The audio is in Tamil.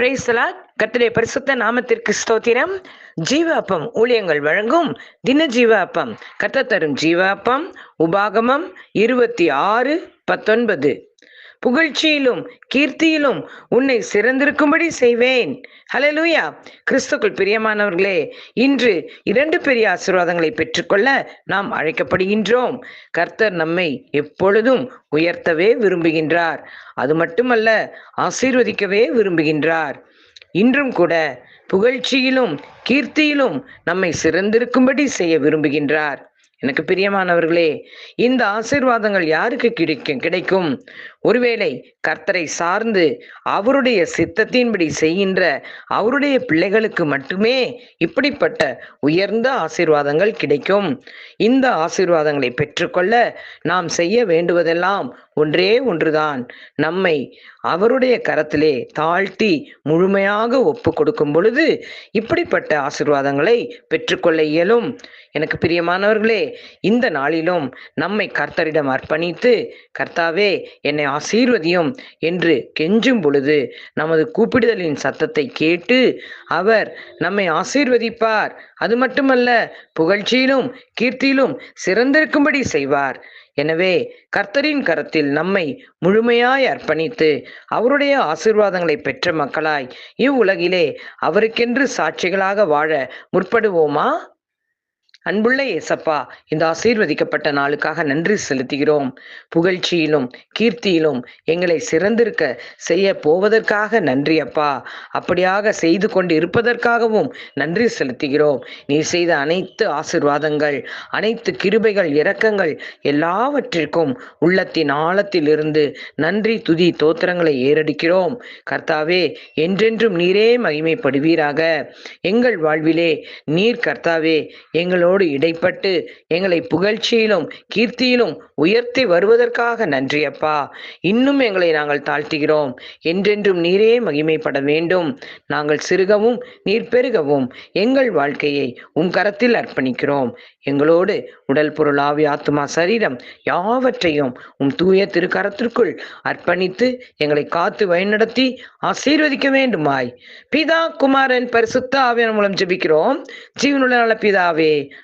பிரேசலா கர்த்தருடைய பரிசுத்த நாமத்திற்கு ஸ்தோத்திரம். ஜீவ அப்பம் ஊழியங்கள் வழங்கும் தின ஜீவ அப்பம் தரும் ஜீவ அப்பம் உபாகமம் இருபத்தி ஆறு பத்தொன்பது. புகழ்ச்சியிலும் கீர்த்தியிலும் உன்னை சிறந்திருக்கும்படி செய்வேன். ஹலலூயா கிறிஸ்துக்குள் பிரியமானவர்களே இன்று இரண்டு பெரிய ஆசீர்வாதங்களை பெற்றுக்கொள்ள நாம் அழைக்கப்படுகின்றோம். கர்த்தர் நம்மை எப்பொழுதும் உயர்த்தவே விரும்புகின்றார். அது மட்டுமல்ல ஆசீர்வதிக்கவே விரும்புகின்றார். இன்றும் கூட புகழ்ச்சியிலும் கீர்த்தியிலும் நம்மை சிறந்திருக்கும்படி செய்ய விரும்புகின்றார். எனக்கு பிரியமானவர்களே இந்த ஆசீர்வாதங்கள் யாருக்கு கிடைக்கும்? கிடைக்கும். ஒருவேளை கர்த்தரை சார்ந்து அவருடைய சித்தத்தின்படி செய்கின்ற அவருடைய பிள்ளைகளுக்கு மட்டுமே இப்படிப்பட்ட உயர்ந்த ஆசீர்வாதங்கள் கிடைக்கும். இந்த ஆசீர்வாதங்களை பெற்றுக்கொள்ள நாம் செய்ய வேண்டுவதெல்லாம் ஒன்றே ஒன்றுதான். நம்மை அவருடைய கரத்திலே தாழ்த்தி முழுமையாக ஒப்பு கொடுக்கும் பொழுது இப்படிப்பட்ட ஆசீர்வாதங்களை பெற்றுக்கொள்ள இயலும். எனக்கு பிரியமானவர்களே இந்த நாளிலும் நம்மை கர்த்தரிடம் அர்ப்பணித்து கர்த்தாவே என்னை ஆசீர்வதியும் என்று கெஞ்சும் பொழுது நமது கூப்பிடுதலின் சத்தத்தை கேட்டு அவர் நம்மை ஆசீர்வதிப்பார். அது மட்டுமல்ல புகழ்ச்சியிலும் கீர்த்தியிலும் சிறந்திருக்கும்படி செய்வார். எனவே கர்த்தரின் கரத்தில் நம்மை முழுமையாய் அர்ப்பணித்து அவருடைய ஆசிர்வாதங்களை பெற்ற மக்களாய் இவ்வுலகிலே அவருக்கென்று சாட்சிகளாக வாழ முற்படுவோமா? அன்புள்ள ஏசப்பா இந்த ஆசீர்வதிக்கப்பட்ட நாளுக்காக நன்றி செலுத்துகிறோம். புகழ்ச்சியிலும் கீர்த்தியிலும் எங்களை சிறந்திருக்க செய்ய போவதற்காக நன்றி அப்பா. அப்படியாக செய்து கொண்டு இருப்பதற்காகவும் நன்றி செலுத்துகிறோம். நீ செய்த அனைத்து ஆசிர்வாதங்கள் அனைத்து கிருபைகள் இரக்கங்கள் எல்லாவற்றிற்கும் உள்ளத்தின் ஆழத்திலிருந்து நன்றி துதி தோத்திரங்களை ஏறடிக்கிறோம். கர்த்தாவே என்றென்றும் நீரே மகிமைப்படுவீராக. எங்கள் வாழ்விலே நீர் கர்த்தாவே எங்களோடு எங்களோடு இடைப்பட்டு எங்களை புகழ்ச்சியிலும் கீர்த்தியிலும் உயர்த்தி வருவதற்காக நன்றி அப்பா. இன்னும் எங்களை நாங்கள் தாழ்த்துகிறோம். என்றென்றும் நீரே மகிமைப்பட வேண்டும். நாங்கள் சிறுகவும் நீர் பெருகவும் எங்கள் வாழ்க்கையை உம் கரத்தில் அர்ப்பணிக்கிறோம். எங்களோடு உடல் பொருள் ஆவி ஆத்மா சரீரம் யாவற்றையும் உம் தூய திருக்கரத்திற்குள் அர்ப்பணித்து எங்களை காத்து வழிநடத்தி ஆசீர்வதிக்க வேண்டுமாய். பிதா குமாரன் பரிசுத்த ஆவியன் மூலம் ஜெபிக்கிறோம். ஜீவனுள்ள நல்ல பிதாவே